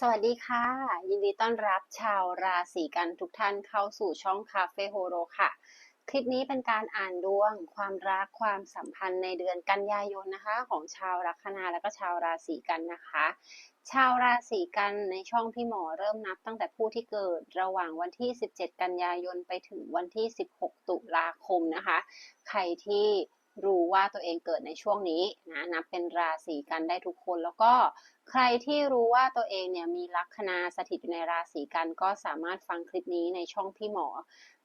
สวัสดีค่ะ ยินดีต้อนรับชาวราศีกันทุกท่านเข้าสู่ช่องคาเฟ่โฮโรค่ะ คลิปนี้เป็นการอ่านดวง ความรักความสัมพันธ์ในเดือนกันยายนนะคะ ของชาวลัคนาและก็ชาวราศีกันนะคะ ชาวราศีกันในช่องพี่หมอเริ่มนับตั้งแต่ผู้ที่เกิดระหว่างวันที่ 17 กันยายนไปถึงวันที่ 16 ตุลาคมนะคะ ใครที่ รู้ว่าตัวเองเกิดในช่วงนี้นะนับเป็นราศีกันได้ทุกคน แล้วก็ใครที่รู้ว่าตัวเองเนี่ยมีลัคนาสถิตอยู่ในราศีกันก็สามารถฟังคลิปนี้ในช่องพี่หมอ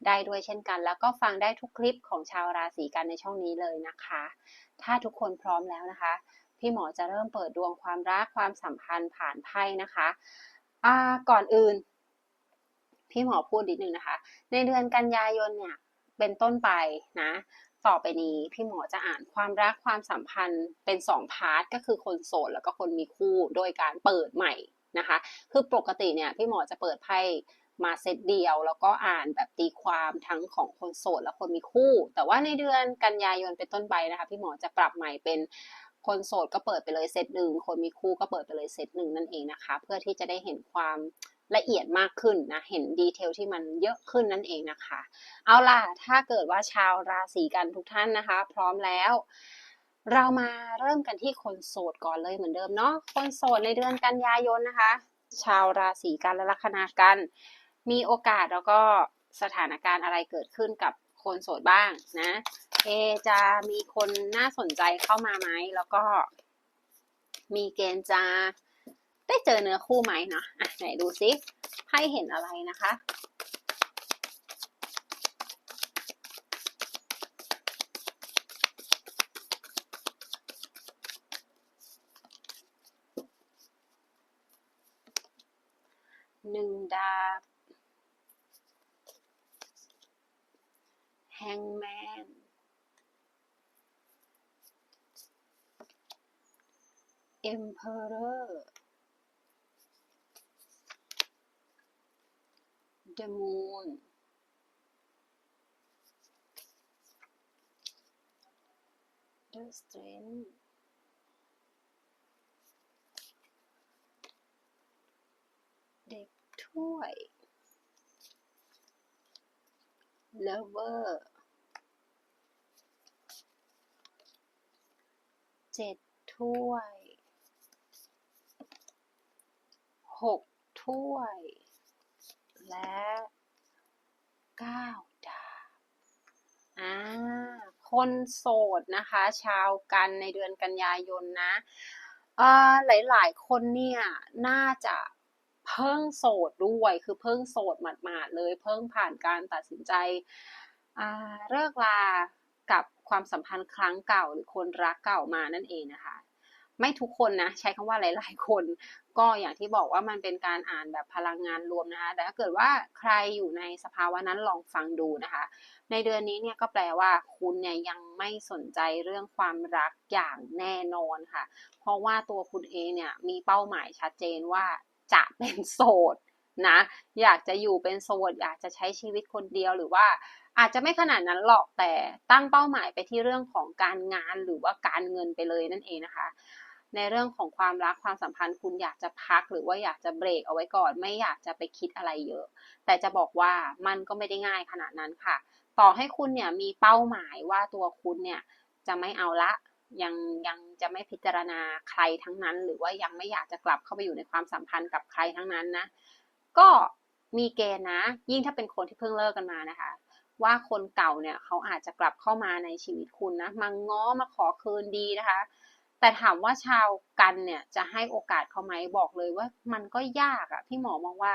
ได้ด้วยเช่นกัน แล้วก็ฟังได้ทุกคลิปของชาวราศีกันในช่องนี้เลยนะคะ ถ้าทุกคนพร้อมแล้วนะคะ พี่หมอจะเริ่มเปิดดวงความรักความสัมพันธ์ผ่านไพ่นะคะอ่าก่อนอื่น พี่หมอพูดนิดนึงนะคะ ในเดือนกันยายนเนี่ยเป็นต้นไปนะ ต่อไปนี้พี่หมอจะอ่านความรักความสัมพันธ์เป็น2พาร์ทก็คือคนโสดแล้วก็คนมีคู่โดยการเปิดใหม่นะคะ คือปกติเนี่ยพี่หมอจะเปิดไพ่มาเซตเดียว แล้วก็อ่านแบบตีความทั้งของคนโสดและคนมีคู่ แต่ว่าในเดือนกันยายนเป็นต้นไปนะคะ พี่หมอจะปรับใหม่เป็นคนโสดก็เปิดไปเลยเซตหนึ่งคนมีคู่ก็เปิดไปเลยเซตหนึ่งนั่นเองนะคะ เพื่อที่จะได้เห็นความ ละเอียดมากขึ้นนะ เห็นดีเทลที่มันเยอะขึ้นนั่นเองนะคะ เอาล่ะ ถ้าเกิดว่าชาวราศีกันทุกท่านนะคะ พร้อมแล้ว เรามาเริ่มกันที่คนโสดก่อนเลยเหมือนเดิมเนาะ คนโสดในเดือนกันยายนนะคะ ชาวราศีกันและลัคนากัน มีโอกาสแล้วก็สถานการณ์อะไรเกิดขึ้นกับคนโสดบ้างนะ เอจะมีคนน่าสนใจเข้ามาไหม แล้วก็มีเกณฑ์จะ ได้เจอเนื้อคู่ไหมเนาะอะไหนดูซิไพ่เห็นอะไรนะคะหนึ่งดาบแฮงแมน Emperor the moon the strength the toy lover เจ็ดถ้วยหกถ้วย และเก้าดาบอ่าคนโสดนะคะ ชาวกันในเดือนกันยายนนะเอ่าหลายๆ คนเนี่ยน่าจะเพิ่งโสดด้วยคือเพิ่งโสดหมาดๆเลย เพิ่งผ่านการตัดสินใจอ่าเลิกลากับความสัมพันธ์ครั้งเก่าหรือคนรักเก่ามานั่นเองนะคะ ไม่ทุกคนนะใช้คำว่าหลาย ๆ คน ก็อย่างที่บอกว่ามันเป็นการอ่านแบบพลังงานรวมนะคะแต่ถ้าเกิดว่าใครอยู่ในสภาวะนั้นลองฟังดูนะคะ ในเดือนนี้เนี่ยก็แปลว่าคุณเนี่ยยังไม่สนใจเรื่องความรักอย่างแน่นอนค่ะ เพราะว่าตัวคุณเองเนี่ยมีเป้าหมายชัดเจนว่าจะเป็นโสดนะอยากจะอยู่เป็นโสดอยากจะใช้ชีวิตคนเดียวหรือว่าอาจจะไม่ขนาดนั้นหรอกแต่ตั้งเป้าหมายไปที่เรื่องของการงานหรือว่าการเงินไปเลยนั่นเองนะคะ ในเรื่องของความรักความสัมพันธ์ คุณอยากจะพักหรือว่าอยากจะเบรกเอาไว้ก่อน ไม่อยากจะไปคิดอะไรเยอะ แต่จะบอกว่ามันก็ไม่ได้ง่ายขนาดนั้นค่ะ ต่อให้คุณเนี่ยมีเป้าหมายว่าตัวคุณเนี่ยจะไม่เอาละยังยังจะไม่พิจารณาใครทั้งนั้น หรือว่ายังไม่อยากจะกลับเข้าไปอยู่ในความสัมพันธ์กับใครทั้งนั้นนะก็มีเกณฑ์นะ ยิ่งถ้าเป็นคนที่เพิ่งเลิกกันมานะคะ ว่าคนเก่าเนี่ยเขาอาจจะกลับเข้ามาในชีวิตคุณนะมาง้อมาขอคืนดีนะคะ แต่ถามว่าชาวกันเนี่ยจะให้โอกาสเขาไหมบอกเลยว่ามันก็ยากอะพี่หมอมองว่า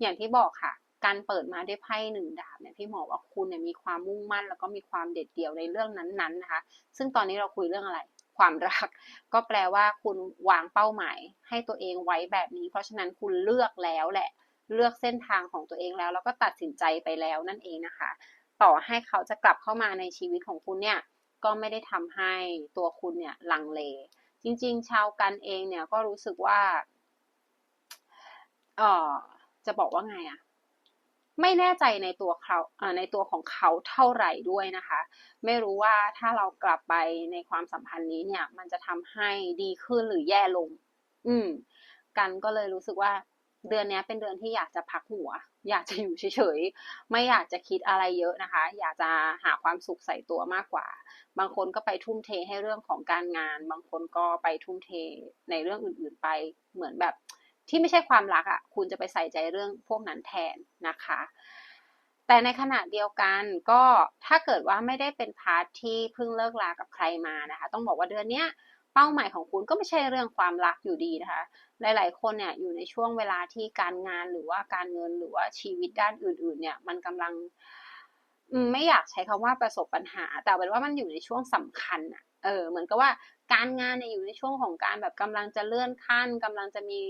อย่างที่บอกค่ะ การเปิดมาด้วยไพ่หนึ่งดาบเนี่ยพี่หมอว่าคุณเนี่ยมีความมุ่งมั่น แล้วก็มีความเด็ดเดี่ยวในเรื่องนั้นๆนะคะ ซึ่งตอนนี้เราคุยเรื่องอะไร ความรัก ก็แปลว่าคุณวางเป้าหมาย ให้ตัวเองไว้แบบนี้ เพราะฉะนั้นคุณเลือกแล้วแหละ เลือกเส้นทางของตัวเองแล้ว แล้วก็ตัดสินใจไปแล้วนั่นเองนะคะ ต่อให้เขาจะกลับเข้ามาในชีวิตของคุณเนี่ย ก็ไม่ได้ทำให้ตัวคุณเนี่ยลังเล จริง ๆ ชาวกันเองเนี่ยก็รู้สึกว่าเออจะบอกว่าไงอะไม่แน่ใจในตัวเขาในตัวของเขาเท่าไหร่ด้วยนะคะ ไม่รู้ว่าถ้าเรากลับไปในความสัมพันธ์นี้เนี่ย มันจะทำให้ดีขึ้นหรือแย่ลง อืม กันก็เลยรู้สึกว่าเดือนนี้เป็นเดือนที่อยากจะพักหัวอยากจะอยู่เฉยๆ ไม่อยากจะคิดอะไรเยอะนะคะ อยากจะหาความสุขใส่ตัวมากกว่า บางคนก็ไปทุ่มเทให้เรื่องของการงาน บางคนก็ไปทุ่มเทในเรื่องอื่นๆไป เหมือนแบบที่ไม่ใช่ความรักอะ่ะ คุณจะไปใส่ใจเรื่องพวกนั้นแทนนะคะ แต่ในขณะเดียวกันก็ถ้าเกิดว่าไม่ได้เป็นพาร์ทที่เพิ่งเลิกลากับใครมานะคะ ต้องบอกว่าเดือนเนี้ย เป้าหมายของคุณก็ไม่ใช่เรื่องความรักอยู่ดีนะคะ หลาย ๆ คนเนี่ยอยู่ในช่วงเวลาที่การงานหรือว่าการเงินหรือว่าชีวิตด้านอื่น ๆ เนี่ยมันกำลังไม่อยากใช้คำว่าประสบปัญหา แต่เป็นว่ามันอยู่ในช่วงสำคัญอะเออเหมือนกับว่าการงานเนี่ยอยู่ในช่วงของการแบบกำลังจะเลื่อนขั้นกำลังจะมี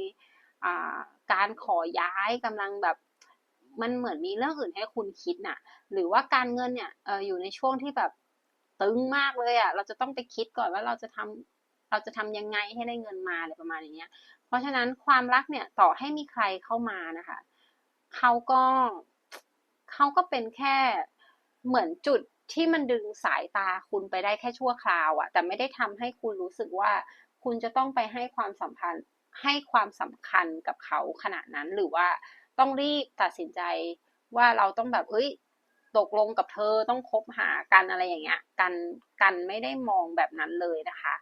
การขอย้ายกำลังแบบมันเหมือนมีเรื่องอื่นให้คุณคิดน่ะ หรือว่าการเงินเนี่ยอออยู่ในช่วงที่แบบตึงมากเลยอะ เราจะต้องไปคิดก่อนว่าเราจะทำ เราจะทำยังไงให้ได้เงินมาอะไรประมาณอย่างเงี้ย เพราะฉะนั้นความรักเนี่ยต่อให้มีใครเข้ามานะคะเขาก็เขาก็เป็นแค่เหมือนจุดที่มันดึงสายตาคุณไปได้แค่ชั่วคราวอะแต่ไม่ได้ทำให้คุณรู้สึกว่าคุณจะต้องไปให้ความสัมพันธ์ให้ความสำคัญกับเขาขนาดนั้นหรือว่าต้องรีบตัดสินใจว่าเราต้องแบบเฮ้ยตกลงกับเธอต้องคบหากันอะไรอย่างเงี้ย กันกันไม่ได้มองแบบนั้นเลยนะคะ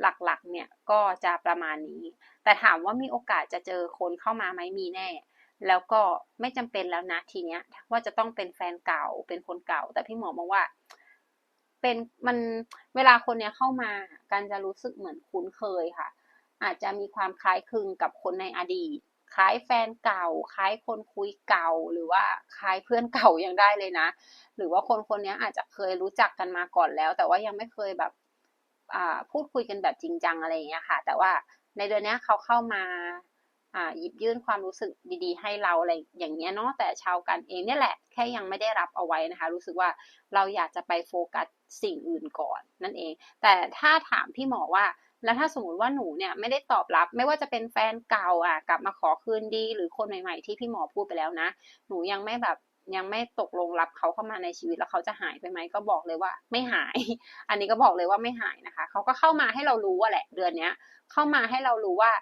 หลักๆ เนี่ยก็จะประมาณนี้ แต่ถามว่ามีโอกาสจะเจอคนเข้ามาไหมมีแน่ แล้วก็ไม่จำเป็นแล้วนะทีเนี้ย ว่าจะต้องเป็นแฟนเก่าเป็นคนเก่า แต่พี่หมอมองว่า เป็นมันเวลาคนเนี้ยเข้ามากันจะรู้สึกเหมือนคุ้นเคยค่ะ อาจจะมีความคล้ายคลึงกับคนในอดีตคล้ายแฟนเก่า คล้ายคนคุยเก่า หรือว่าคล้ายเพื่อนเก่ายังได้เลยนะ หรือว่าคนคนนี้อาจจะเคยรู้จักกันมาก่อนแล้ว แต่ว่ายังไม่เคยแบบ พูดคุยกันแบบจริงจังอะไรอย่างเงี้ยค่ะ แต่ว่าในเดือนนี้เขาเข้ามาหยิบยื่นความรู้สึกดีๆ ให้เราอะไรอย่างเงี้ยเนาะแต่ชาวกันเองเนี่ยแหละแค่ยังไม่ได้รับเอาไว้นะคะ รู้สึกว่าเราอยากจะไปโฟกัสสิ่งอื่นก่อนนั่นเอง แต่ถ้าถามพี่หมอว่า แล้วถ้าสมมติว่าหนูเนี่ยไม่ได้ตอบรับ ไม่ว่าจะเป็นแฟนเก่าอะกลับมาขอคืนดี หรือคนใหม่ ๆ ที่พี่หมอพูดไปแล้วนะ หนูยังไม่แบบ ยังไม่ตกลงรับเขาเข้ามาในชีวิตแล้วเขาจะหายไปไหมก็บอกเลยว่า ไม่หาย อันนี้ก็บอกเลยว่าไม่หายนะคะเขาก็เข้ามาให้เรารู้ว่าแหละ เดือนเนี้ย เข้ามาให้เรารู้ว่า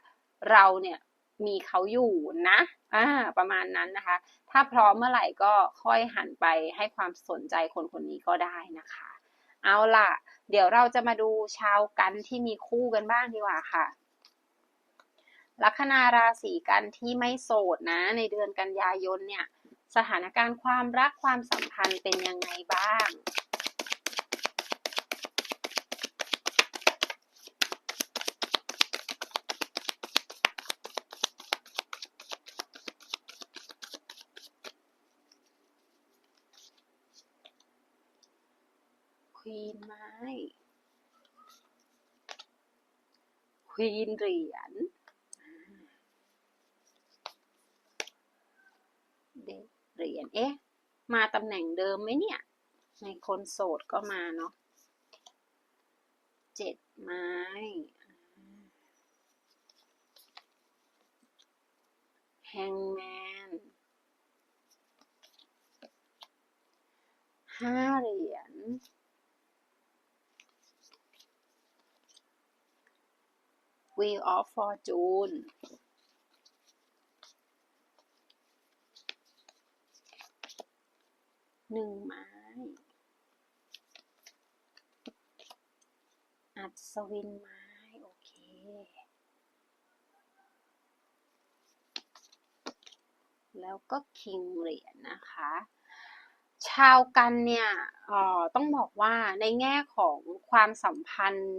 เราเนี่ยมีเขาอยู่นะอ่าประมาณนั้นนะคะ ถ้าพร้อมเมื่อไหร่ก็ค่อยหันไปให้ความสนใจคนคนนี้ก็ได้นะคะ เอาล่ะ เดี๋ยวเราจะมาดูชาวกันที่มีคู่กันบ้างดีกว่าค่ะลัคนาราศีกันที่ไม่โสดนะ ในเดือนกันยายนเนี่ย สถานการณ์ความรักความสัมพันธ์เป็นยังไงบ้าง ควีนไม้ ควีนเหรียญเด็ เหรียญเอ๊ะ มาตำแหน่งเดิมไหมเนี่ย ในคนโสดก็มาเนาะเจ็ดไม้แฮงแมนห้าเหรียญ Wheel of Fortune หนึ่งไม้ อัศวินไม้ โอเค แล้วก็คิงเหรียญนนะคะ ชาวกันเนี่ยต้องบอกว่าในแง่ของความสัมพันธ์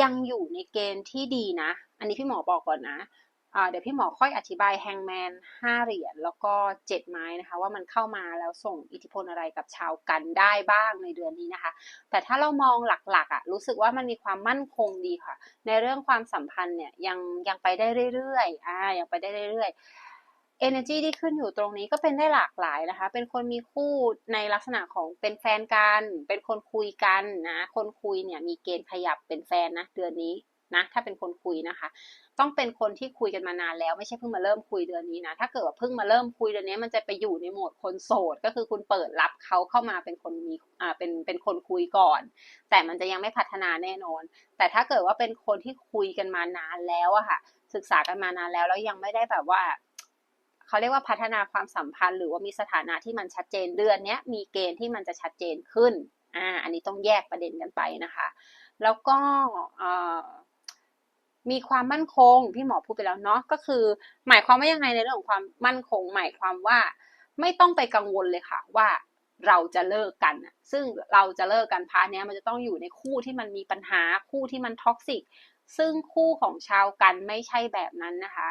ยังอยู่ในเกณฑ์ที่ดีนะ อันนี้พี่หมอบอกก่อนนะ เดี๋ยวพี่หมอค่อยอธิบายแฮงแมนห้าเหรียญแล้วก็เจ็ดไม้นะคะว่ามันเข้ามาแล้วส่งอิทธิพลอะไรกับชาวกันได้บ้างในเดือนนี้นะคะ แต่ถ้าเรามองหลักๆอะรู้สึกว่ามันมีความมั่นคงดีค่ะ ในเรื่องความสัมพันธ์เนี่ยยังยังไปได้เรื่อยๆอ่ายังไปได้เรื่อยๆ energy ที่ขึ้นอยู่ตรงนี้ก็เป็นได้หลากหลายนะคะ เป็นคนมีคู่ในลักษณะของเป็นแฟนกัน เป็นคนคุยกันนะ คนคุยเนี่ยมีเกณฑ์ขยับเป็นแฟนนะเดือนนี้ นะถ้าเป็นคนคุยนะคะ ต้องเป็นคนที่คุยกันมานานแล้วไม่ใช่เพิ่งมาเริ่มคุยเดือนนี้นะถ้าเกิดว่าเพิ่งมาเริ่มคุยเดือนนี้มันจะไปอยู่ในโหมดคนโสด ก็คือคุณเปิดรับเขาเข้ามาเป็นคนมีอ่าเป็นเป็นคนคุยก่อน แต่มันจะยังไม่พัฒนาแน่นอน แต่ถ้าเกิดว่าเป็นคนที่คุยกันมานานแล้วอะค่ะ ศึกษากันมานานแล้วแล้วยังไม่ได้แบบว่าเขาเรียกว่าพัฒนาความสัมพันธ์หรือว่ามีสถานะที่มันชัดเจนเดือนนี้มีเกณฑ์ที่มันจะชัดเจนขึ้นอ่าอันนี้ต้องแยกประเด็นกันไปนะคะ แล้วก็อ่า มีความมั่นคงพี่หมอพูดไปแล้วเนาะก็คือ หมายความว่ายังไงในเรื่องของความมั่นคง หมายความว่าไม่ต้องไปกังวลเลยค่ะว่าเราจะเลิกกัน ซึ่งเราจะเลิกกันพาร์ทนี้มันจะต้องอยู่ในคู่ที่มันมีปัญหาคู่ที่มันท็อกซิก ซึ่งคู่ของชาวกันไม่ใช่แบบนั้นนะคะ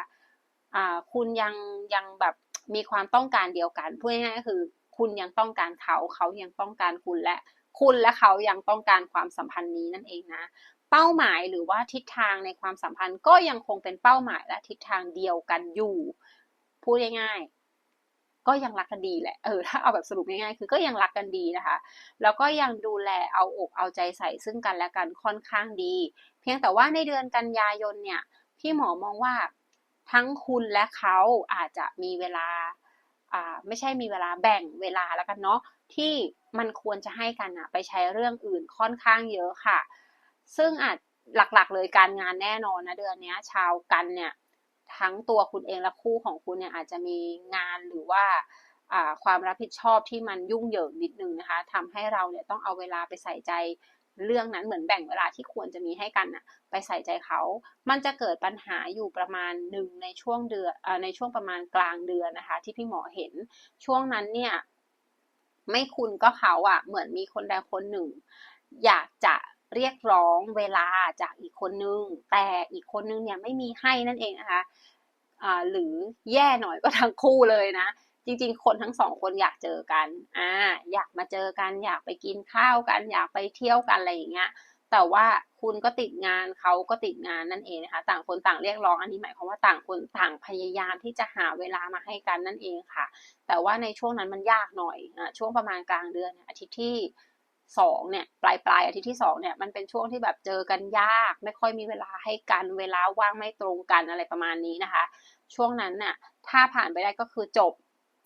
อ่าคุณยังยังแบบมีความต้องการเดียวกันพูดง่ายๆก็คือ คุณยังต้องการเขาเขายังต้องการคุณและคุณและเขายังต้องการความสัมพันธ์นี้นั่นเองนะ เป้าหมายหรือว่าทิศทางในความสัมพันธ์ก็ยังคงเป็นเป้าหมายและทิศทางเดียวกันอยู่ พูดง่ายๆก็ยังรักกันดีแหละเออถ้าเอาแบบสรุปง่ายๆคือก็ยังรักกันดีนะคะ แล้วก็ยังดูแลเอาอกเอาใจใส่ซึ่งกันและกันค่อนข้างดี เพียงแต่ว่าในเดือนกันยายนเนี่ยพี่หมอมองว่าทั้งคุณและเขาอาจจะมีเวลาอ่าไม่ใช่มีเวลาแบ่งเวลาแล้วกันเนาะที่มันควรจะให้กันอะไปใช้เรื่องอื่นค่อนข้างเยอะค่ะ ซึ่งอาจหลักๆ เลยการงานแน่นอนนะเดือนนี้ชาวกันเนี่ยทั้งตัวคุณเองและคู่ของคุณเนี่ยอาจจะมีงานหรือว่าความรับผิดชอบที่มันยุ่งเหยิงนิดนึงนะคะทำให้เราเนี่ยต้องเอาเวลาไปใส่ใจเรื่องนั้นเหมือนแบ่งเวลาที่ควรจะมีให้กันนะไปใส่ใจเขา มันจะเกิดปัญหาอยู่ประมาณหนึ่งในช่วงเดือนในช่วงประมาณกลางเดือนนะคะ ที่พี่หมอเห็น ช่วงนั้นเนี่ยไม่คุณก็เขาอะ่ะเหมือนมีคนใดคนหนึ่ง อยากจะ เรียกร้องเวลาจากอีกคนนึง แต่อีกคนนึงเนี่ยไม่มีให้นั่นเองนะคะอ่าหรือแย่หน่อยก็ทั้งคู่เลยนะ จริงๆ คนทั้งสองคนอยากเจอกันอ่าอยากมาเจอกัน อยากไปกินข้าวกัน อยากไปเที่ยวกันอะไรอย่างเงี้ย แต่ว่าคุณก็ติดงานเขาก็ติดงานนั่นเองนะคะ ต่างคนต่างเรียกร้องอันนี้หมายความว่าต่างคนต่างพยายามที่จะหาเวลามาให้กันนั่นเองค่ะ แต่ว่าในช่วงนั้นมันยากหน่อยอ่ช่วงประมาณกลางเดือนอาทิตย์ที่ สองเนี่ยปลายปลายอาทิตย์ที่สองเนี่ยมันเป็นช่วงที่แบบเจอกันยาก ไม่ค่อยมีเวลาให้กันเวลาว่างไม่ตรงกันอะไรประมาณนี้นะคะ ช่วงนั้นน่ะถ้าผ่านไปได้ก็คือจบ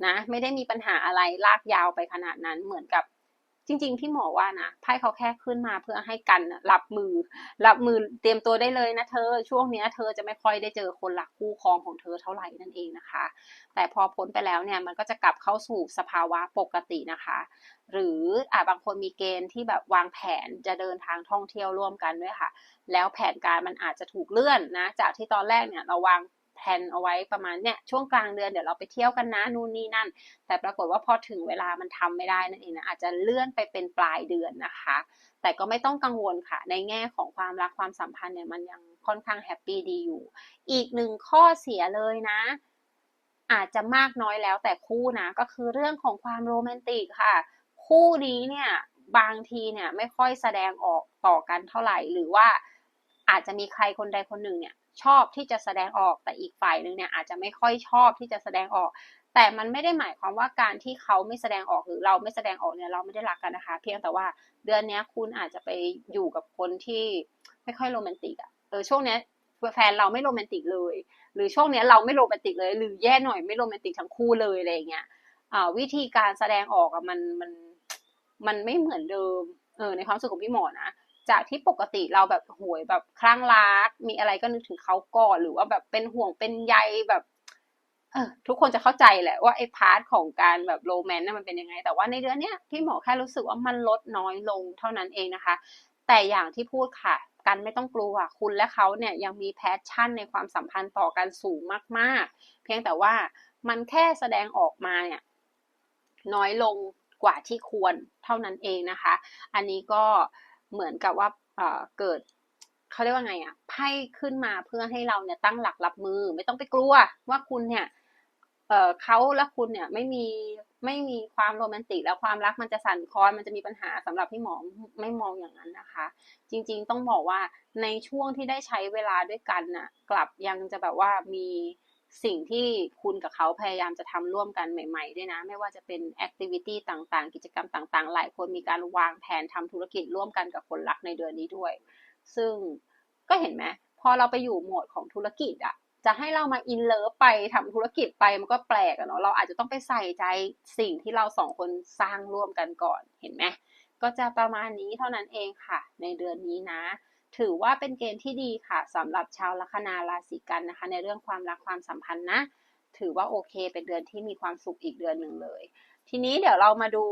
นะไม่ได้มีปัญหาอะไรลากยาวไปขนาดนั้นเหมือนกับ จริง ๆ พี่หมอว่านะไพ่เขาแค่ขึ้นมาเพื่อให้กันรับมือ รับมือเตรียมตัวได้เลยนะเธอ ช่วงนี้เธอจะไม่ค่อยได้เจอคนหลักคู่ครองของเธอเท่าไหร่นั่นเองนะคะ แต่พอพ้นไปแล้วเนี่ยมันก็จะกลับเข้าสู่สภาวะปกตินะคะ หรืออาบางคนมีเกณฑ์ที่แบบวางแผนจะเดินทางท่องเที่ยวร่วมกันด้วยค่ะ แล้วแผนการมันอาจจะถูกเลื่อนนะ จากที่ตอนแรกเนี่ยเราวาง แผนเอาไว้ประมาณเนี่ยช่วงกลางเดือนเดี๋ยวเราไปเที่ยวกันนะนู่นนี่นั่น แต่ปรากฏว่าพอถึงเวลามันทำไม่ได้นั่นเองนะอาจจะเลื่อนไปเป็นปลายเดือนนะคะ แต่ก็ไม่ต้องกังวลค่ะ ในแง่ของความรักความสัมพันธ์เนี่ยมันยังค่อนข้างแฮปปี้ดีอยู่ อีกหนึ่งข้อเสียเลยนะ อาจจะมากน้อยแล้วแต่คู่นะก็คือเรื่องของความโรแมนติกค่ะ คู่นี้เนี่ยบางทีเนี่ยไม่ค่อยแสดงออกต่อกันเท่าไหร่หรือว่าอาจจะมีใครคนใดคนหนึ่งเนี่ย ชอบที่จะแสดงออก แต่อีกฝ่ายหนึ่งเนี่ยอาจจะไม่ค่อยชอบที่จะแสดงออก แต่มันไม่ได้หมายความว่าการที่เขาไม่แสดงออกหรือเราไม่แสดงออกเนี่ยเราไม่ได้รักกันนะคะ เพียงแต่ว่าเดือนนี้คุณอาจจะไปอยู่กับคนที่ไม่ค่อยโรแมนติกอะเออช่วงนี้แฟนเราไม่โรแมนติกเลย หรือช่วงนี้เราไม่โรแมนติกเลย หรือแย่หน่อยไม่โรแมนติกทั้งคู่เลยอะไรเงี้ยอ่าวิธีการแสดงออกอะมันมันมันไม่เหมือนเดิมเออในความรู้สึกของพี่หมอนะ จากที่ปกติเราแบบหวยแบบคลั่งรัก มีอะไรก็นึกถึงเขาก่อนหรือว่าแบบเป็นห่วงเป็นใยแบบเออทุกคนจะเข้าใจแหละว่าไอ้พาร์ทของการแบบโรแมนต์นั่นมันเป็นยังไง แต่ว่าในเดือนเนี้ยพี่หมอแค่รู้สึกว่ามันลดน้อยลงเท่านั้นเองนะคะ แต่อย่างที่พูดค่ะ กันไม่ต้องกลัวคุณและเขาเนี่ยยังมีแพชชั่นในความสัมพันธ์ต่อกันสูงมากๆ เพียงแต่ว่ามันแค่แสดงออกมาเนี่ยน้อยลงกว่าที่ควรเท่านั้นเองนะคะ อันนี้ก็ เหมือนกับว่าเกิดเขาเรียกว่าไงอะไพ่ขึ้นมาเพื่อให้เราเนี่ยตั้งหลักรับมือ ไม่ต้องไปกลัวว่าคุณเนี่ยเเขาและคุณเนี่ยไม่มีไม่มีความโรแมนติกแล้วความรักมันจะสั่นคลอนมันจะมีปัญหาสำหรับพี่หมอไม่มองอย่างนั้นนะคะ จริงๆต้องบอกว่าในช่วงที่ได้ใช้เวลาด้วยกันน่ะ กลับยังจะแบบว่ามี สิ่งที่คุณกับเขาพยายามจะทำร่วมกันใหม่ๆด้วยนะ ไม่ว่าจะเป็นแอคทิวิตี้ต่างๆ กิจกรรมต่างๆ หลายคนมีการวางแผนทำธุรกิจร่วมกันกับคนรักในเดือนนี้ด้วย ซึ่งก็เห็นไหมพอเราไปอยู่โหมดของธุรกิจอะจะให้เรามาอินเลิฟไปทำธุรกิจไปมันก็แปลกอะเนาะเราอาจจะต้องไปใส่ใจสิ่งที่เราสองคนสร้างร่วมกันก่อนเห็นไหมก็จะประมาณนี้เท่านั้นเองค่ะ ในเดือนนี้นะ ถือว่าเป็นเกณฑ์ที่ดีค่ะสำหรับชาวลัคนาราศีกันนะคะ ในเรื่องความรักความสัมพันธ์นะ ถือว่าโอเค เป็นเดือนที่มีความสุขอีกเดือนหนึ่งเลย ทีนี้เดี๋ยวเรามาดู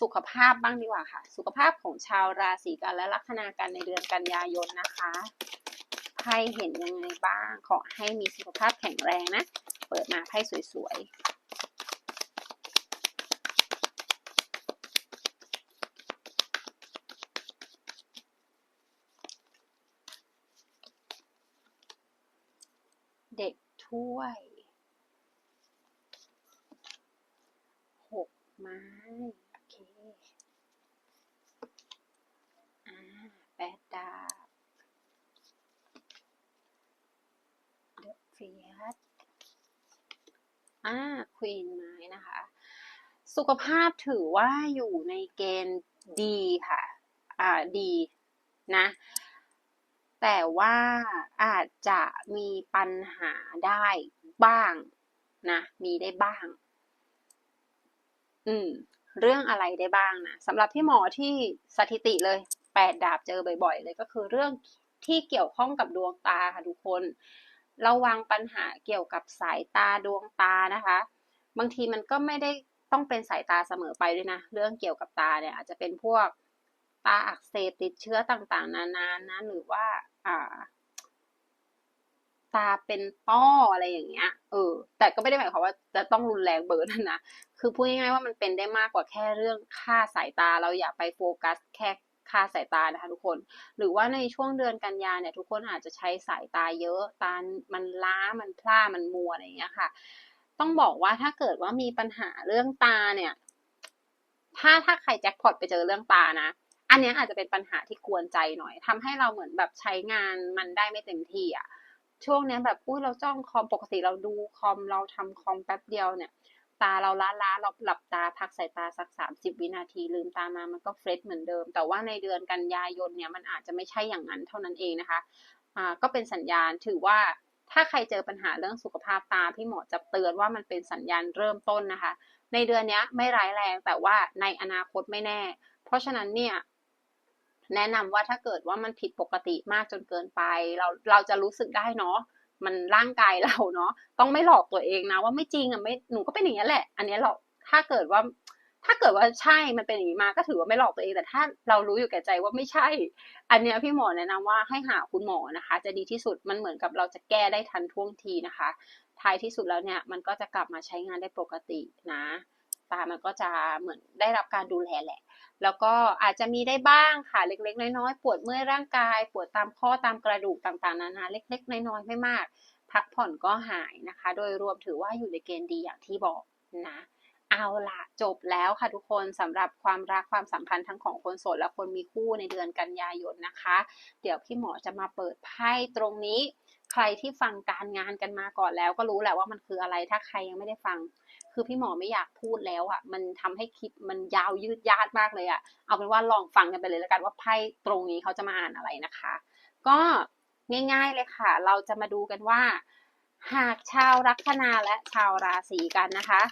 สุขภาพบ้างดีกว่าค่ะ สุขภาพของชาวราศีกันและลัคนากันในเดือนกันยายนนะคะไพ่เห็นยังไงบ้าง ขอให้มีสุขภาพแข็งแรงนะ เปิดมาไพ่สวยๆ เด็ก ถ้วยหกไม้โอเคอ่าแปดดาบเดอะเฟียสอ่าควีนไม้นะคะ สุขภาพถือว่าอยู่ในเกณฑ์ดีค่ะ อ่าดีนะ แต่ว่าอาจจะมีปัญหาได้บ้างนะ มีได้บ้าง อืม เรื่องอะไรได้บ้างนะสำหรับพี่หมอที่สถิติเลยแปดดาบเจอบ่อยๆ เลยก็คือเรื่องที่เกี่ยวข้องกับดวงตาค่ะทุกคน ระวังปัญหาเกี่ยวกับสายตาดวงตานะคะ บางทีมันก็ไม่ได้ต้องเป็นสายตาเสมอไปด้วยนะ เรื่องเกี่ยวกับตาเนี่ยอาจจะเป็นพวก ตาอักเสบติดเชื้อต่างๆ นานานะ หรือว่าอ่า ตาเป็นต้ออะไรอย่างเงี้ย เออ แต่ก็ไม่ได้หมายความว่าจะต้องรุนแรงเบอร์นั้นนะ คือพูดง่ายๆว่ามันเป็นได้มากกว่าแค่เรื่องค่าสายตา เราอย่าไปโฟกัสแค่ค่าสายตานะคะทุกคน หรือว่าในช่วงเดือนกันยาเนี่ยทุกคนอาจจะใช้สายตาเยอะ ตา มันล้า มันพร่า มันมัวอะไรอย่างเงี้ยค่ะ ต้องบอกว่าถ้าเกิดว่ามีปัญหาเรื่องตาเนี่ย ถ้าถ้าใครแจ็คพอตไปเจอเรื่องตานะ อันนี้อาจจะเป็นปัญหาที่กวนใจหน่อยทำให้เราเหมือนแบบใช้งานมันได้ไม่เต็มที่อะช่วงนี้แบบอุ้ยเราจ้องคอมปกติเราดูคอมเราทำคอมแป๊บเดียวเนี่ย ตาเราล้าล้าเราหลับตาพักสายตาสักสามสิบวินาทีลืมตามามันก็เฟรชเหมือนเดิม แต่ว่าในเดือนกันยายนเนี่ยมันอาจจะไม่ใช่อย่างนั้นเท่านั้นเองนะคะอ่าก็เป็นสัญญาณถือว่าถ้าใครเจอปัญหาเรื่องสุขภาพตาพี่หมอจะเตือนว่ามันเป็นสัญญาณเริ่มต้นนะคะ ในเดือนนี้ไม่ร้ายแรงแต่ว่าในอนาคตไม่แน่ เพราะฉะนั้นเนี่ย แนะนำว่าถ้าเกิดว่ามันผิดปกติมากจนเกินไป เราเราจะรู้สึกได้เนาะมันร่างกายเราเนาะต้องไม่หลอกตัวเองนะว่าไม่จริงอะไม่หนูก็เป็นอย่างนี้แหละ อันนี้เราถ้าเกิดว่า ถ้าเกิดว่าใช่มันเป็นอย่างนี้มาก็ถือว่าไม่หลอกตัวเองแต่ถ้าเรารู้อยู่แก่ใจว่าไม่ใช่ อันนี้พี่หมอแนะนำว่าให้หาคุณหมอนะคะ จะดีที่สุดมันเหมือนกับเราจะแก้ได้ทันท่วงทีนะคะท้ายที่สุดแล้วเนี่ยมันก็จะกลับมาใช้งานได้ปกตินะตามันก็จะเหมือนได้รับการดูแลแหละ แล้วก็อาจจะมีได้บ้างค่ะเล็กๆ น้อยๆ ปวดเมื่อยร่างกาย ปวดตามข้อตามกระดูกต่างๆ นานาเล็ก ๆ น้อยๆ ไม่มาก พักผ่อนก็หายนะคะ โดยรวมถือว่าอยู่ในเกณฑ์ดีอย่างที่บอกนะ เอาละจบแล้วค่ะทุกคนสำหรับความรักความสัมพันธ์ทั้งของคนโสดและคนมีคู่ในเดือนกันยายนนะคะ เดี๋ยวพี่หมอจะมาเปิดไพ่ตรงนี้ ใครที่ฟังการงานกันมาก่อนแล้ว ก็รู้แหละว่ามันคืออะไรถ้าใครยังไม่ได้ฟัง คือพี่หมอไม่อยากพูดแล้วอะ มันทำให้คลิปมันยาวยืดยาดมากเลยอะ เอาเป็นว่าลองฟังกันไปเลยแล้วกันว่าไพ่ตรงนี้เขาจะมาอ่านอะไรนะคะ ก็ง่าย ๆเลยค่ะ เราจะมาดูกันว่า หากชาวลัคนาและชาวราศีกันนะคะ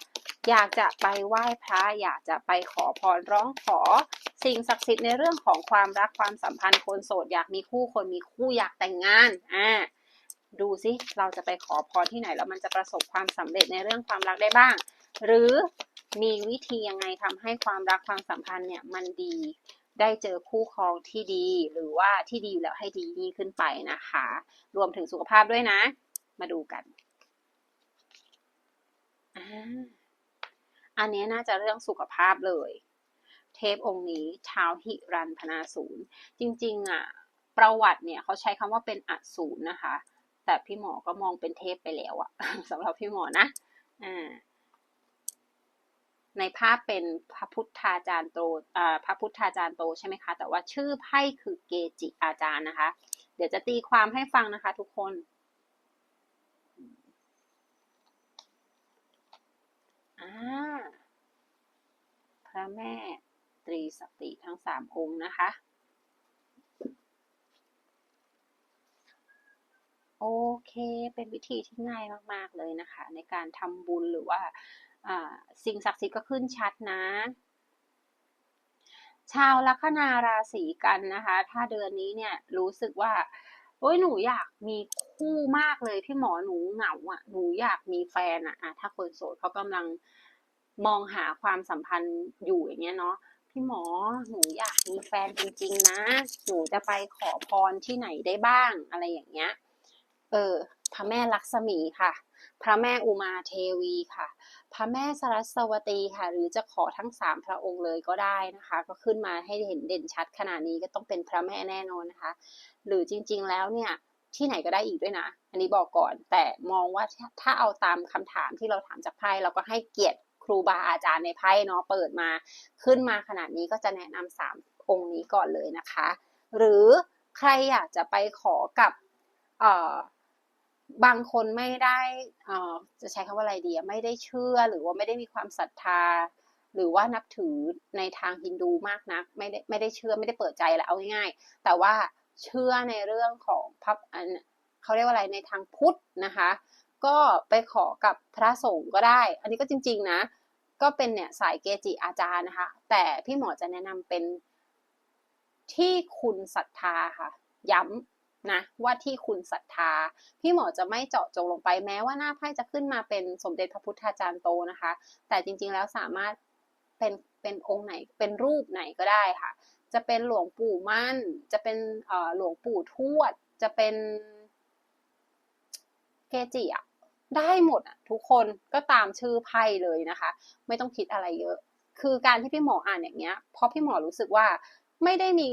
อยากจะไปไหว้พระอยากจะไปขอพรร้องขอ สิ่งศักดิ์สิทธิ์ในเรื่องของความรักความสัมพันธ์คนโสดอยากมีคู่คนมีคู่อยากแต่งงานอ่า ดูสิเราจะไปขอพรที่ไหนแล้วมันจะประสบความสำเร็จในเรื่องความรักได้บ้าง หรือมีวิธียังไงทำให้ความรักความสัมพันธ์เนี่ยมันดีได้เจอคู่ครองที่ดีหรือว่าที่ดีอยู่แล้วให้ดียิ่งขึ้นไปนะคะ รวมถึงสุขภาพด้วยนะ มาดูกันอันนี้น่าจะเรื่องสุขภาพเลย เทพองค์นี้ชาวหิรันพนาศูนย์ จริง ๆ อะ ประวัติเนี่ยเขาใช้คำว่าเป็นอสูรนะคะ แต่พี่หมอก็มองเป็นเทพไปแล้วอะสำหรับพี่หมอนะอ่าในภาพเป็นพระพุทธาจารย์โตอ่าพระพุทธาจารย์โตใช่ไหมคะ แต่ว่าชื่อไพ่คือเกจิอาจารย์นะคะ เดี๋ยวจะตีความให้ฟังนะคะทุกคนอาพระแม่ตรีสติทั้งสามองค์นะคะ โอเค เป็นวิธีที่ง่ายมาก ๆ เลยนะคะ ในการทำบุญหรือว่าสิ่งศักดิ์สิทธิ์ก็ขึ้นชัดนะ ชาวลัคนาราศีกันนะคะ ถ้าเดือนนี้เนี่ยรู้สึกว่าโอ้ยหนูอยากมีคู่มากเลยพี่หมอหนูเหงาอะหนูอยากมีแฟนอะอะถ้าคนโสดเขากำลังมองหาความสัมพันธ์อยู่อย่างเงี้ยเนาะพี่หมอหนูอยากมีแฟนจริง ๆ นะ หนูจะไปขอพรที่ไหนได้บ้างอะไรอย่างเงี้ย เออพระแม่ลักษมีค่ะ พระแม่อุมาเทวีค่ะ พระแม่สรัสวตีค่ะ หรือจะขอทั้งสามพระองค์เลยก็ได้นะคะ ก็ขึ้นมาให้เห็นเด่นชัดขนาดนี้ก็ต้องเป็นพระแม่แน่นอนนะคะ หรือจริงๆแล้วเนี่ยที่ไหนก็ได้อีกด้วยนะ อันนี้บอกก่อน แต่มองว่าถ้าเอาตามคำถามที่เราถามจากไพ่เราก็ให้เกียรติครูบาอาจารย์ในไพ่เนาะเปิดมาขึ้นมาขนาดนี้ก็จะแนะนำสามองค์นี้ก่อนเลยนะคะ หรือใครอยากจะไปขอกับเอ่อ บางคนไม่ได้เอ่อจะใช้คำว่าอะไรดีไม่ได้เชื่อหรือว่าไม่ได้มีความศรัทธา หรือว่านับถือในทางฮินดูมากนัก ไม่ได้ไม่ได้เชื่อไม่ได้เปิดใจแหละเอาง่ายๆแต่ว่าเชื่อในเรื่องของพระเขาเรียกว่าอะไรในทางพุทธนะคะ ก็ไปขอกับพระสงฆ์ก็ได้ อันนี้ก็จริง ๆ นะ ก็เป็นเนี่ยสายเกจิอาจารย์นะคะ แต่พี่หมอจะแนะนำเป็นที่คุณศรัทธาค่ะ ย้ำ นะว่าที่คุณศรัทธา พี่หมอจะไม่เจาะจงลงไปแม้ว่าหน้าไพ่จะขึ้นมาเป็นสมเด็จพระพุทธาจารย์โตนะคะ แต่จริงๆแล้วสามารถเป็นเป็นองค์ไหนเป็นรูปไหนก็ได้ค่ะ จะเป็นหลวงปู่มั่น จะเป็นหลวงปู่ทวด จะเป็นเกจิอะได้หมดอะทุกคนก็ตามชื่อไพ่เลยนะคะ ไม่ต้องคิดอะไรเยอะ คือการที่พี่หมออ่านอย่างเงี้ยเพราะพี่หมอรู้สึกว่า ไม่ได้มี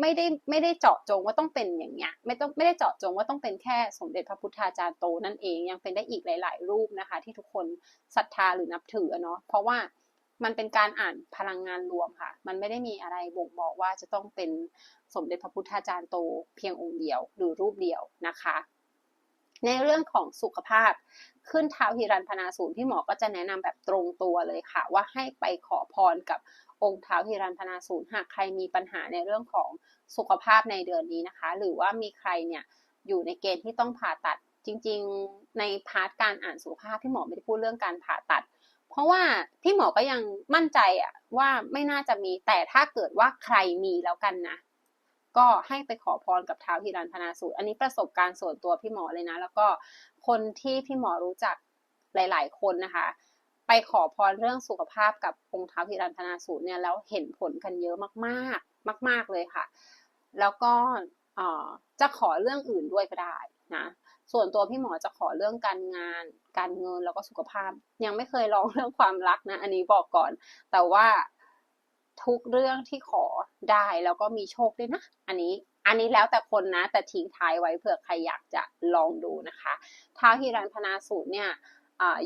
ไม่ได้ไม่ได้เจาะจงว่าต้องเป็นอย่างเงี้ยไม่ต้องไม่ได้เจาะจงว่าต้องเป็นแค่สมเด็จพระพุทธาจารย์โตนั่นเองยังเป็นได้อีกหลาย ๆ รูปนะคะ ที่ทุกคนศรัทธาหรือนับถือเนาะเพราะว่ามันเป็นการอ่านพลังงานรวมค่ะ มันไม่ได้มีอะไรบ่งบอกว่าจะต้องเป็นสมเด็จพระพุทธาจารย์โตเพียงองค์เดียวหรือรูปเดียวนะคะ ในเรื่องของสุขภาพขึ้นเท้าฮิรันพนาศูนย์พี่หมอก็จะแนะนำแบบตรงตัวเลยค่ะ ว่าให้ไปขอพรกับ องค์เท้าฮิรันพนาศูนหากใครมีปัญหาในเรื่องของสุขภาพในเดือนนี้นะคะ หรือว่ามีใครเนี่ยอยู่ในเกณฑ์ที่ต้องผ่าตัดจริง ๆ ในพาร์ทการอ่านสุขภาพพี่หมอไม่ได้พูดเรื่องการผ่าตัด เพราะว่าพี่หมอก็ยังมั่นใจอะว่าไม่น่าจะมีแต่ถ้าเกิดว่าใครมีแล้วกันนะก็ให้ไปขอพรกับเท้าฮิรันพนาสูตร อันนี้ประสบการณ์ส่วนตัวพี่หมอเลยนะ แล้วก็คนที่พี่หมอรู้จักหลาย ๆ คนนะคะ ไปขอพรเรื่องสุขภาพกับองค์เท้าฮิรันพนาสูตรเนี่ยแล้วเห็นผลกันเยอะมากๆ มาก ๆเลยค่ะ แล้วก็จะขอเรื่องอื่นด้วยก็ได้นะส่วนตัวพี่หมอจะขอเรื่องการงาน การเงินแล้วก็สุขภาพ ยังไม่เคยลองเรื่องความรักนะ อันนี้บอกก่อน แต่ว่าทุกเรื่องที่ขอได้แล้วก็มีโชคด้วยนะ อันนี้อันนี้แล้วแต่คนนะ แต่ทิ้งท้ายไว้เผื่อใครอยากจะลองดูนะคะท้าวฮิรันพนาสูตรเนี่ย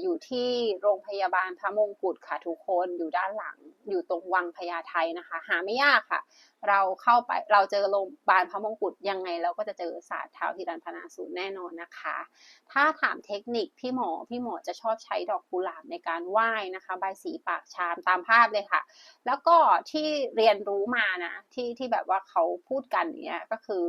อยู่ที่โรงพยาบาลพระมงกุฎค่ะทุกคนอยู่ด้านหลัง อยู่ตรงวังพญาไทนะคะ หาไม่ยากค่ะ เราเข้าไปเราเจอโรงพยาบาลพระมงกุฎยังไง เราก็จะเจอศาสตร์เท้าฮิรันพนาสูตรแน่นอนนะคะ ถ้าถามเทคนิคพี่หมอพี่หมอจะชอบใช้ดอกกุหลาบในการไหว้นะคะใบสีปากชามตามภาพเลยค่ะ แล้วก็ที่เรียนรู้มานะที่ที่แบบว่าเขาพูดกันเนี้ยก็คือ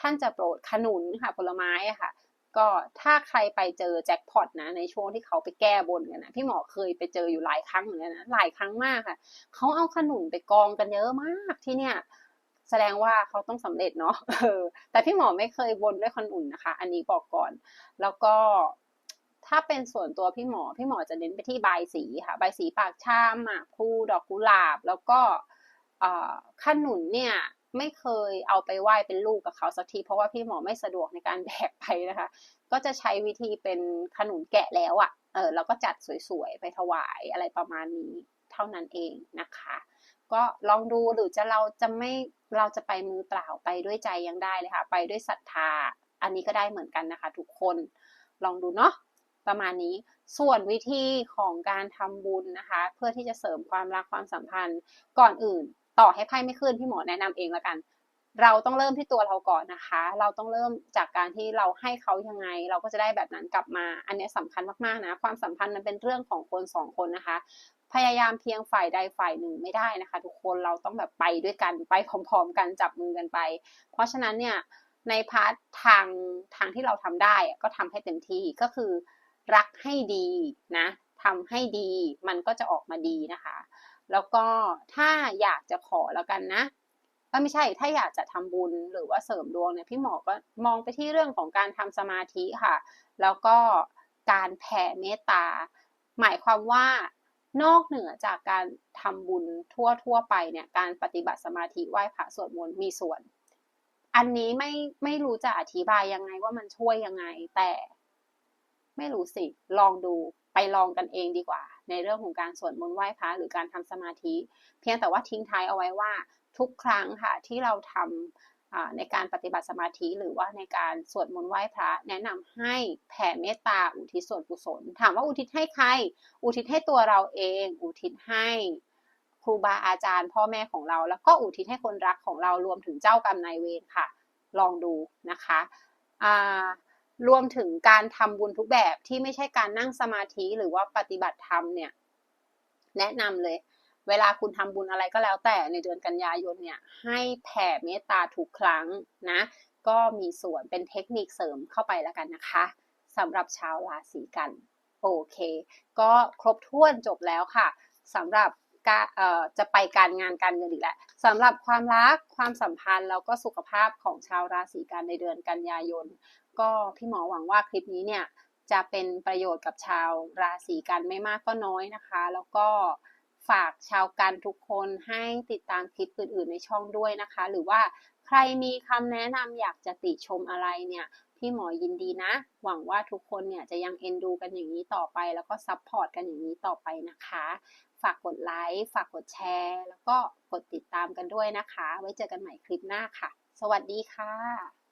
ท่านจะโปรดขนุนค่ะผลไม้ค่ะ ก็ถ้าใครไปเจอแจ็คพอตนะ ในช่วงที่เขาไปแก้บนกันนะพี่หมอเคยไปเจออยู่หลายครั้งเหมือนกันนะหลายครั้งมากค่ะเขาเอาขนุนไปกองกันเยอะมากที่เนี่ย แสดงว่าเขาต้องสำเร็จเนาะเออแต่พี่หมอไม่เคยบนด้วยขนุนนะคะ อันนี้บอกก่อน แล้วก็ถ้าเป็นส่วนตัวพี่หมอ พี่หมอจะเน้นไปที่ใบสีค่ะ ใบสีปากชามหมากพลูดอกกุหลาบ แล้วก็ขนุนเนี่ย ไม่เคยเอาไปไหว้เป็นลูกกับเขาสักที เพราะว่าพี่หมอไม่สะดวกในการแบกไปนะคะ ก็จะใช้วิธีเป็นขนุนแกะแล้วอะ่ะเออแล้วก็จัดสวยๆไปถวายอะไรประมาณนี้เท่านั้นเองนะคะ ก็ลองดูหรือจะเราจะไม่เราจะไปมือเปล่าไปด้วยใจยังได้เลยค่ะ ไปด้วยศรัทธา อันนี้ก็ได้เหมือนกันนะคะ ทุกคนลองดูเนาะประมาณนี้ส่วนวิธีของการทำบุญนะคะ เพื่อที่จะเสริมความรักความสัมพันธ์ก่อนอื่น ต่อให้ไพ่ไม่ขึ้นพี่หมอแนะนำเองแล้วกัน เราต้องเริ่มที่ตัวเราก่อนนะคะ เราต้องเริ่มจากการที่เราให้เขายังไง เราก็จะได้แบบนั้นกลับมา อันนี้สำคัญมากๆนะ ความสัมพันธ์มันเป็นเรื่องของคนสองคนนะคะ พยายามเพียงฝ่ายใดฝ่ายหนึ่งไม่ได้นะคะ ทุกคนเราต้องแบบไปด้วยกันไปพร้อมๆ กันจับมือกันไป เพราะฉะนั้นเนี่ยในพาร์ททางทางที่เราทำได้ก็ทำให้เต็มที่ก็คือรักให้ดีนะทำให้ดีมันก็จะออกมาดีนะคะ แล้วก็ถ้าอยากจะขอแล้วกันนะเอ้ยไม่ใช่ถ้าอยากจะทำบุญหรือว่าเสริมดวงเนี่ยพี่หมอก็มองไปที่เรื่องของการทำสมาธิค่ะ แล้วก็การแผ่เมตตา หมายความว่านอกเหนือจากการทำบุญทั่วทั่วไปเนี่ยการปฏิบัติสมาธิไหว้พระสวดมนต์มีส่วน อันนี้ไม่ไม่รู้จะอธิบายยังไงว่ามันช่วยยังไงแต่ ไม่รู้สิ ลองดูไปลองกันเองดีกว่า ในเรื่องของการสวดมนต์ไหว้พระหรือการทำสมาธิ เพียงแต่ว่าทิ้งท้ายเอาไว้ว่าทุกครั้งค่ะที่เราทำอ่าในการปฏิบัติสมาธิหรือว่าในการสวดมนต์ไหว้พระ แนะนำให้แผ่เมตตาอุทิศส่วนกุศล ถามว่าอุทิศให้ใคร อุทิศให้ตัวเราเอง อุทิศให้ครูบาอาจารย์ พ่อแม่ของเรา แล้วก็อุทิศให้คนรักของเรารวมถึงเจ้ากรรมนายเวรค่ะ ลองดูนะคะอ่า รวมถึงการทำบุญทุกแบบที่ไม่ใช่การนั่งสมาธิหรือว่าปฏิบัติธรรมเนี่ย แนะนำเลย เวลาคุณทำบุญอะไรก็แล้วแต่ในเดือนกันยายนเนี่ย ให้แผ่เมตตาทุกครั้งนะ ก็มีส่วนเป็นเทคนิคเสริมเข้าไปแล้วกันนะคะสำหรับชาวราศีกันโอเค ก็ครบถ้วนจบแล้วค่ะสำหรับการเอ่อจะไปการงานการเงินอีกแล้วสำหรับความรักความสัมพันธ์แล้วก็สุขภาพของชาวราศีกันในเดือนกันยายน ก็พี่หมอหวังว่าคลิปนี้เนี่ยจะเป็นประโยชน์กับชาวราศีกันไม่มากก็น้อยนะคะ แล้วก็ฝากชาวกันทุกคนให้ติดตามคลิปอื่นๆในช่องด้วยนะคะ หรือว่าใครมีคำแนะนำอยากจะติชมอะไรเนี่ยพี่หมอยินดีนะ หวังว่าทุกคนเนี่ยจะยังเอ็นดูกันอย่างนี้ต่อไป แล้วก็ซัพพอร์ตกันอย่างนี้ต่อไปนะคะ ฝากกดไลค์ ฝากกดแชร์ แล้วก็กดติดตามกันด้วยนะคะ ไว้เจอกันใหม่คลิปหน้าค่ะ สวัสดีค่ะ